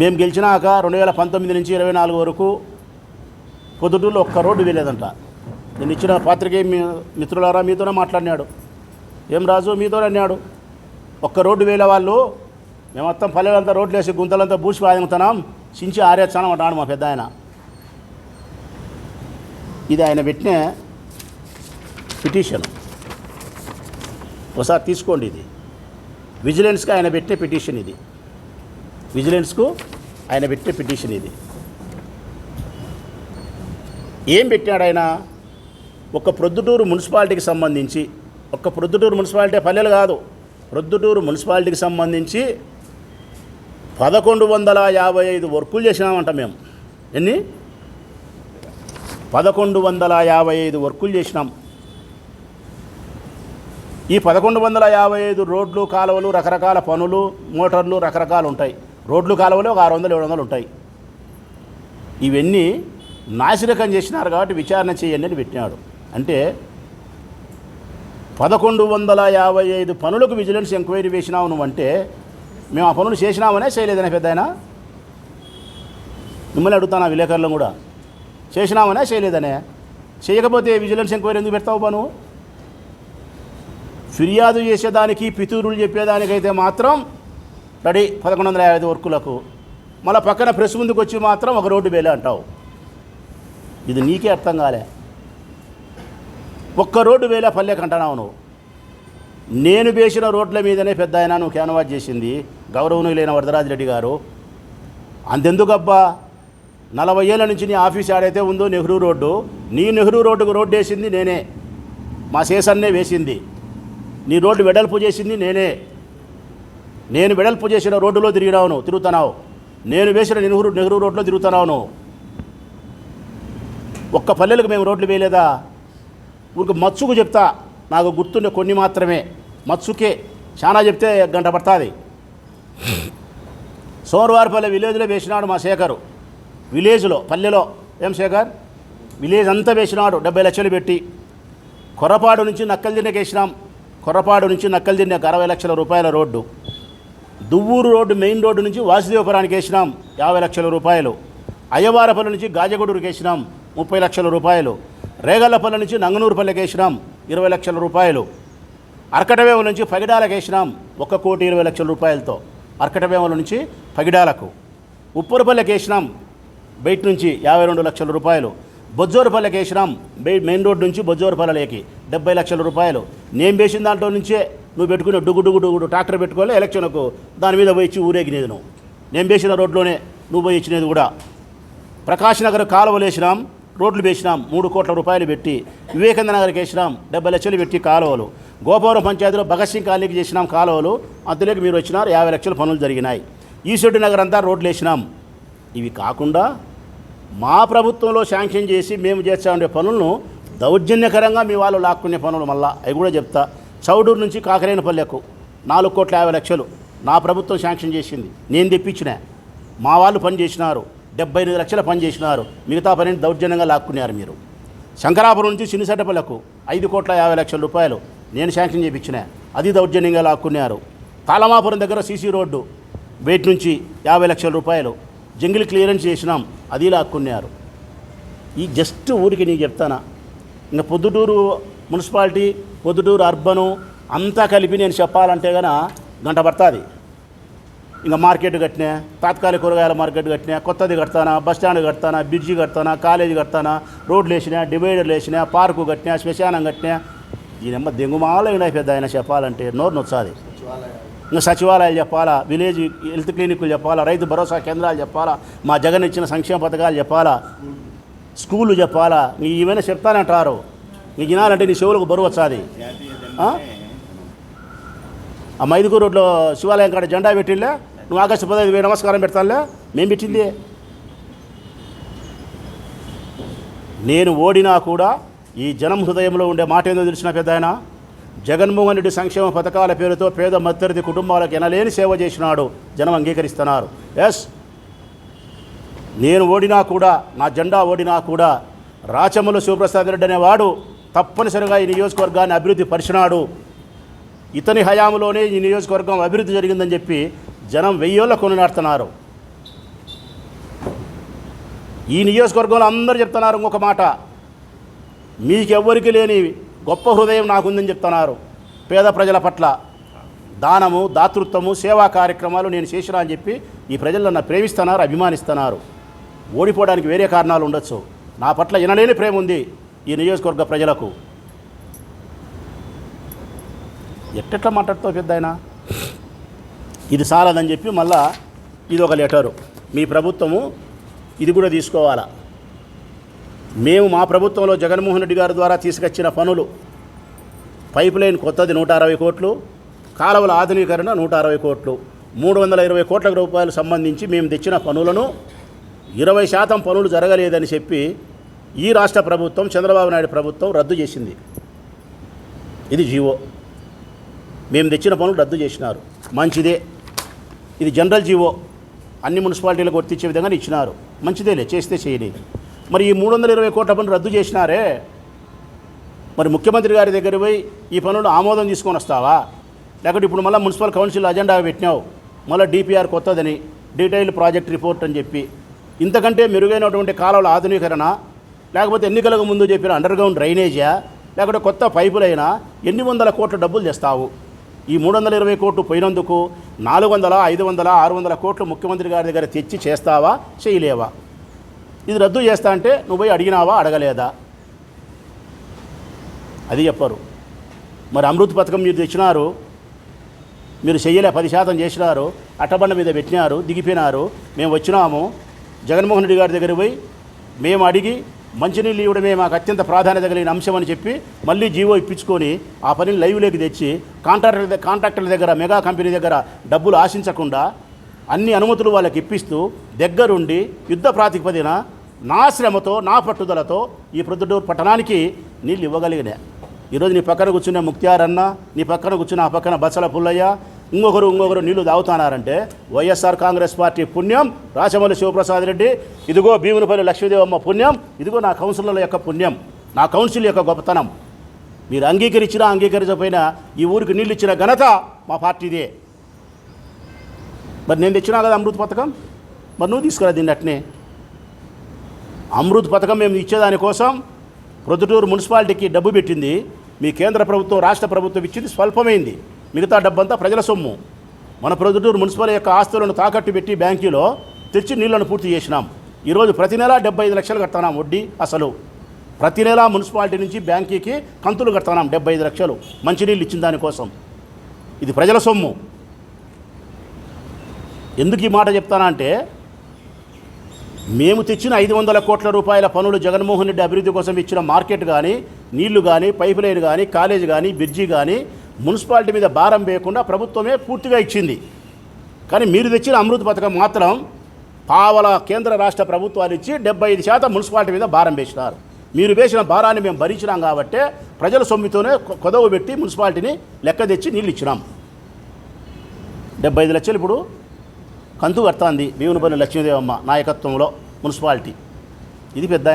మేము గెలిచినాక రెండు వేల పంతొమ్మిది నుంచి ఇరవై నాలుగు వరకు పొద్దుటూరులో ఒక్క రోడ్డు వేయలేదంట నేను ఇచ్చిన పాత్రికే మీ మిత్రులారా మీతోనే మాట్లాడినాడు. ఏం రాజు మీతోనే అన్నాడు. ఒక్క రోడ్డు వేలే వాళ్ళు మేము మొత్తం పల్లెలంతా రోడ్లు వేసి గుంతలంతా బూసి వాదింగుతున్నాం చించి ఆరేస్తానం అంటాడు మా పెద్ద ఆయన. ఇది ఆయన పెట్టిన పిటిషన్. ఒకసారి తీసుకోండి ఇది. విజిలెన్స్కి ఆయన పెట్టిన పిటిషన్ ఇది. విజిలెన్స్కు ఆయన పెట్టిన పిటిషన్ ఇది. ఏం పెట్టాడు ఆయన? ఒక ప్రొద్దుటూరు మున్సిపాలిటీకి సంబంధించి ఒక ప్రొద్దుటూరు మున్సిపాలిటీ పల్లెలు కాదు ప్రొద్దుటూరు మున్సిపాలిటీకి సంబంధించి పదకొండు వందల యాభై ఐదు వర్కులు చేసినామంట మేము. ఎన్ని? పదకొండు వందల యాభై ఐదు వర్కులు చేసినాం. ఈ పదకొండు వందల యాభై ఐదు రోడ్లు కాలువలు రకరకాల పనులు మోటార్లు రకరకాలు ఉంటాయి. రోడ్లు కాలువలు ఒక ఆరు వందలు ఏడు వందలు ఉంటాయి. ఇవన్నీ నాసిరకం చేసినారు కాబట్టి విచారణ చేయండి అని పెట్టినాడు. అంటే పదకొండు వందల యాభై ఐదు పనులకు విజిలెన్స్ ఎంక్వైరీ వేసినావు నువ్వు అంటే మేము ఆ పనులు చేసినామనే చేయలేదనే పెద్ద ఆయన? మిమ్మల్ని అడుగుతాను ఆ విలేకరులను కూడా? చేసినామనే చేయలేదనే? చేయకపోతే విజిలెన్స్ ఎంక్వైరీ ఎందుకు పెడతావు పను ఫిర్యాదు చేసేదానికి పితూరులు చెప్పేదానికైతే మాత్రం రెడీ? పదకొండు వందల యాభై వర్కులకు. మళ్ళీ పక్కన ప్రెస్ ముందుకు వచ్చి మాత్రం ఒక రోడ్డు వేలే అంటావు. ఇది నీకే అర్థం కాలే. ఒక్క రోడ్డు వేలే పల్లెకి అంటున్నావు నువ్వు. నేను వేసిన రోడ్ల మీదనే పెద్ద ఆయన నువ్వు క్యాన్వాస్ చేసింది. గౌరవనీయులైన వరదరాజిరెడ్డి గారు. అంతెందుకబ్బా? నలభై ఏళ్ళ నుంచి నీ ఆఫీస్ ఆడైతే ఉందో నెహ్రూ రోడ్డు. నీ నెహ్రూ రోడ్డుకు రోడ్డు వేసింది నేనే. మా శేషన్నే వేసింది. నీ రోడ్డు వెడల్పు చేసింది నేనే. నేను వెడల్పు చేసిన రోడ్డులో తిరిగినావును తిరుగుతున్నావు. నేను వేసిన నెహ్రూ నెహ్రూ రోడ్లో తిరుగుతున్నావును. ఒక్క పల్లెలకు మేము రోడ్లు వేయలేదా? ఊరికి మచ్చుకు చెప్తా. నాకు గుర్తుండే కొన్ని మాత్రమే. మత్సుకే చాలా చెప్తే గంట పడుతుంది. సోమవారపల్లి విలేజ్లో వేసినాడు మా శేఖరు. విలేజ్లో పల్లెలో. ఏం శేఖర్? విలేజ్ అంతా వేసినాడు డెబ్బై లక్షలు పెట్టి. కొరపాడు నుంచి నక్కలు తిన్నకేసినాం వేసినాం కొరపాడు నుంచి నక్కలు తిన్నాక అరవై లక్షల రూపాయల road. Duvvuru road main road నుంచి వాసుదేవపురానికి వేసినాం యాభై లక్షల రూపాయలు. అయ్యవారపల్లి నుంచి గాజగూడూరుకి వేసినాం ముప్పై లక్షల రూపాయలు. రేగల్లపల్లి నుంచి నంగనూరుపల్లికి వేసినాం ఇరవై లక్షల రూపాయలు. అరకటవేముల నుంచి పగిడాలకు వేసినాం ఒక కోటి ఇరవై లక్షల రూపాయలతో. అర్కటవేముల నుంచి పగిడాలకు. ఉప్పూరుపల్లికి వేసినాం బయట నుంచి యాభై రెండు లక్షల రూపాయలు. బొజ్జోరుపల్లికి వేసినాం బై మెయిన్ రోడ్ నుంచి బొజ్జోరపల్లెకి డెబ్బై లక్షల రూపాయలు. నేను వేసిన దాంట్లో నుంచే నువ్వు పెట్టుకుని డుగు డుగు డుగుడు ట్రాక్టర్ పెట్టుకోవాలి ఎలక్షన్కు దాని మీద పోయి ఇచ్చి ఊరేగినేది నువ్వు నేను వేసిన రోడ్లోనే నువ్వు పోయి ఇచ్చినది కూడా. ప్రకాష్ నగర్ కాలువలు వేసినాం రోడ్లు వేసినాం మూడు కోట్ల రూపాయలు పెట్టి. వివేకానంద నగర్కి వేసినాం డెబ్బై లక్షలు పెట్టి కాలువలు. గోపవరం పంచాయతీలో భగత్ సింగ్ కాలనీకి చేసినాం కాలువలు. అందులోకి మీరు వచ్చినారు యాభై లక్షల పనులు జరిగినాయి. ఈశ్వరుడి నగర్ అంతా రోడ్లు వేసినాం. ఇవి కాకుండా మా ప్రభుత్వంలో శాంక్షన్ చేసి మేము చేస్తా ఉండే పనులను దౌర్జన్యకరంగా మీ వాళ్ళు లాక్కునే పనులు మళ్ళా. అవి కూడా చెప్తా. చౌడూరు నుంచి కాకరేనపల్లెకు నాలుగు కోట్ల యాభై లక్షలు నా ప్రభుత్వం శాంక్షన్ చేసింది. నేను తెప్పించిన. మా వాళ్ళు పని చేసినారు. డెబ్బై ఎనిమిది లక్షల పని చేసినారు. మిగతా పనిని దౌర్జన్యంగా లాక్కున్నారు మీరు. శంకరాపురం నుంచి చిన్నసెట్టపల్లకు ఐదు కోట్ల యాభై లక్షల రూపాయలు నేను శాంక్షన్ చేయించిన. అది దౌర్జన్యంగా లాక్కున్నారు. తాళమాపురం దగ్గర సీసీ రోడ్డు బయట నుంచి యాభై లక్షల రూపాయలు జంగిల్ క్లియరెన్స్ చేసినాం. అది లాక్కున్నారు. ఈ జస్ట్ ఊరికి నేను చెప్తానా? ఇంకా పొద్దుటూరు మున్సిపాలిటీ పొద్దుటూరు అర్బను అంతా కలిపి నేను చెప్పాలంటే గన గంట పడుతుంది. ఇంకా మార్కెట్ కట్టినా తాత్కాలిక కూరగాయల మార్కెట్ కట్టినా కొత్తది కడతానా బస్ స్టాండ్ కడతానా బ్రిడ్జి కడతానా కాలేజీ కడతానా రోడ్లు వేసినా డివైడర్లు వేసినా పార్కు కట్టినా శ్మశానం కట్టినా ఈయనమ్మ దెంగుమాలైన పెద్ద ఆయన చెప్పాలంటే నోరు నొచ్చాది. ఇంకా సచివాలయాలు చెప్పాలా విలేజ్ హెల్త్ క్లినిక్లు చెప్పాలా రైతు భరోసా కేంద్రాలు చెప్పాలా మా జగన్ ఇచ్చిన సంక్షేమ పథకాలు చెప్పాలా స్కూళ్ళు చెప్పాలా ఏమైనా చెప్తానంటారు. ఈ వినాలంటే నీ శివులకు బరువు వచ్చాది ఆ? ఆ మైదుకూరు రోడ్లో శివాలయం కాడ జెండా పెట్టిల్లే నువ్వు ఆగస్టు పదహైదు వేలు నమస్కారం పెడతానులే. మేము పెట్టింది. నేను ఓడినా కూడా ఈ జనం హృదయంలో ఉండే మాట ఏదో తెలిసిన పెద్ద ఆయన జగన్మోహన్ రెడ్డి సంక్షేమ పథకాల పేరుతో పేద మధ్యతరగతి కుటుంబాలకు ఎనలేని సేవ చేసినాడు. జనం అంగీకరిస్తున్నారు. ఎస్ నేను ఓడినా కూడా నా జెండా ఓడినా కూడా రాచమల్లు శివప్రసాద్ రెడ్డి అనేవాడు తప్పనిసరిగా ఈ నియోజకవర్గాన్ని అభివృద్ధి పరిచినాడు. ఇతని హయాంలోనే ఈ నియోజకవర్గం అభివృద్ధి జరిగిందని చెప్పి జనం వెయ్యోళ్ళ కొనినాడుతున్నారు. ఈ నియోజకవర్గంలో అందరూ చెప్తున్నారు ఇంకొక మాట. మీకెవ్వరికి లేని గొప్ప హృదయం నాకుందని చెప్తున్నారు పేద ప్రజల పట్ల. దానము దాతృత్వము సేవా కార్యక్రమాలు నేను చేసిన అని చెప్పి ఈ ప్రజలు నన్ను ప్రేమిస్తున్నారు అభిమానిస్తున్నారు. ఓడిపోవడానికి వేరే కారణాలు ఉండొచ్చు. నా పట్ల వినలేని ప్రేమ ఉంది. ఈ నియోజకవర్గ ప్రజలకు ఎట్టెట్లా మాట్లాడుతావు పెద్ద ఆయన ఇది చాలదని చెప్పి మళ్ళా ఇది ఒక లెటరు. మీ ప్రభుత్వము ఇది కూడా తీసుకోవాలా? మేము మా ప్రభుత్వంలో జగన్మోహన్ రెడ్డి గారి ద్వారా తీసుకొచ్చిన పనులు పైప్ లైన్ కొత్తది నూట అరవై కోట్లు కాలువల ఆధునీకరణ నూట అరవై కోట్లు. మూడు వందల ఇరవై కోట్ల రూపాయలు సంబంధించి మేము తెచ్చిన పనులను ఇరవై శాతం పనులు జరగలేదని చెప్పి ఈ రాష్ట్ర ప్రభుత్వం చంద్రబాబు నాయుడు ప్రభుత్వం రద్దు చేసింది. ఇది జీవో. మేము తెచ్చిన పనులు రద్దు చేసినారు. మంచిదే. ఇది జనరల్ జీవో. అన్ని మున్సిపాలిటీలకు వర్తించే విధంగా ఇచ్చినారు. మంచిదేలే చేస్తే చేయలేదు మరి ఈ మూడు వందల ఇరవై కోట్ల పనులు రద్దు చేసినారే? మరి ముఖ్యమంత్రి గారి దగ్గర పోయి ఈ పనులు ఆమోదం తీసుకొని వస్తావా? లేకపోతే ఇప్పుడు మళ్ళీ మున్సిపల్ కౌన్సిల్ అజెండా పెట్టినావు. మళ్ళీ డిపిఆర్ కొత్తదని డీటెయిల్ ప్రాజెక్ట్ రిపోర్ట్ అని చెప్పి. ఇంతకంటే మెరుగైనటువంటి కాలువల ఆధునీకరణ లేకపోతే ఎన్నికలకు ముందు చెప్పిన అండర్ గ్రౌండ్ డ్రైనేజా? లేకపోతే కొత్త పైపులైనా ఎన్ని వందల కోట్ల డబ్బులు తెస్తావు? ఈ మూడు వందల ఇరవై కోట్లు పోయినందుకు నాలుగు వందల ఐదు వందల ఆరు వందల కోట్లు ముఖ్యమంత్రి గారి దగ్గర తెచ్చి చేస్తావా చేయలేవా? ఇది రద్దు చేస్తా అంటే నువ్వు పోయి అడిగినావా అడగలేదా? అది చెప్పరు. మరి అమృత్ పథకం మీరు తెచ్చినారు మీరు చెయ్యలే పది శాతం చేసినారు అట్టబండ మీద పెట్టినారు దిగిపోయినారు మేము వచ్చినాము జగన్మోహన్ రెడ్డి గారి దగ్గర పోయి మేము అడిగి మంచినీళ్ళు ఇవ్వడమే మాకు అత్యంత ప్రాధాన్యత కలిగిన అంశం అని చెప్పి మళ్ళీ జీవో ఇప్పించుకొని ఆ పనిని లైవ్లోకి తెచ్చి కాంట్రాక్టర్ కాంట్రాక్టర్ల దగ్గర మెగా కంపెనీ దగ్గర డబ్బులు ఆశించకుండా అన్ని అనుమతులు వాళ్ళకి ఇప్పిస్తూ దగ్గరుండి యుద్ధ ప్రాతిపదిన నా శ్రమతో నా పట్టుదలతో ఈ ప్రొద్దుటూరు పట్టణానికి నీళ్ళు ఇవ్వగలిగినా. ఈరోజు నీ పక్కన కూర్చున్న ముక్త్యారన్న నీ పక్కన కూర్చున్న ఆ పక్కన బసల పుల్లయ్య ఇంకొకరు ఇంకొకరు నీళ్ళు తాగుతున్నారంటే వైఎస్ఆర్ కాంగ్రెస్ పార్టీ పుణ్యం రాచమల్లి శివప్రసాద్ రెడ్డి ఇదిగో భీమునిపల్లి లక్ష్మీదేవమ్మ పుణ్యం ఇదిగో నా కౌన్సిలర్ల యొక్క పుణ్యం నా కౌన్సిల్ యొక్క గొప్పతనం. మీరు అంగీకరించినా అంగీకరించకపోయినా ఈ ఊరికి నీళ్ళు ఇచ్చిన ఘనత మా పార్టీదే. మరి నేను తెచ్చినా కదా అమృత్ పథకం? మరి నువ్వు తీసుకురా దీన్ని అట్నే. అమృత్ పథకం మేము ఇచ్చేదానికోసం ప్రొద్దుటూరు మున్సిపాలిటీకి డబ్బు పెట్టింది. మీ కేంద్ర ప్రభుత్వం రాష్ట్ర ప్రభుత్వం ఇచ్చింది స్వల్పమైంది. మిగతా డబ్బంతా ప్రజల సొమ్ము. మన ప్రొద్దుటూరు మున్సిపల్ యొక్క ఆస్తులను తాకట్టు పెట్టి బ్యాంకులో తెచ్చి నీళ్ళను పూర్తి చేసినాం. ఈరోజు ప్రతి నెల డెబ్బై ఐదు లక్షలు కడుతున్నాం వడ్డీ అసలు. ప్రతి నెల మున్సిపాలిటీ నుంచి బ్యాంకీకి కంతులు కడుతున్నాం డెబ్బై ఐదు లక్షలు మంచినీళ్ళు ఇచ్చిన దానికోసం ఇది ప్రజల సొమ్ము. ఎందుకు ఈ మాట చెప్తానంటే మేము తెచ్చిన ఐదు వందల కోట్ల రూపాయల పనులు జగన్మోహన్ రెడ్డి అభివృద్ధి కోసం ఇచ్చిన మార్కెట్ కానీ నీళ్ళు కానీ పైప్ లైన్ కానీ కాలేజ్ కానీ బ్రిడ్జి కానీ మున్సిపాలిటీ మీద భారం వేయకుండా ప్రభుత్వమే పూర్తిగా ఇచ్చింది. కానీ మీరు తెచ్చిన అమృత్ పథకం మాత్రం పావల కేంద్ర రాష్ట్ర ప్రభుత్వాలు ఇచ్చి డెబ్బై ఐదు శాతం మున్సిపాలిటీ మీద భారం వేసినారు. మీరు వేసిన భారాన్ని మేము భరించినాం కాబట్టే ప్రజల సొమ్మితోనే కొ- కొదవ పెట్టి మున్సిపాలిటీని లెక్క తెచ్చి నీళ్ళు ఇచ్చినాం. డెబ్బై ఐదు లక్షలు ఇప్పుడు కంతు కడుతుంది భీమునిపల్లి లక్ష్మీదేవమ్మ నాయకత్వంలో మున్సిపాలిటీ. ఇది పెద్ద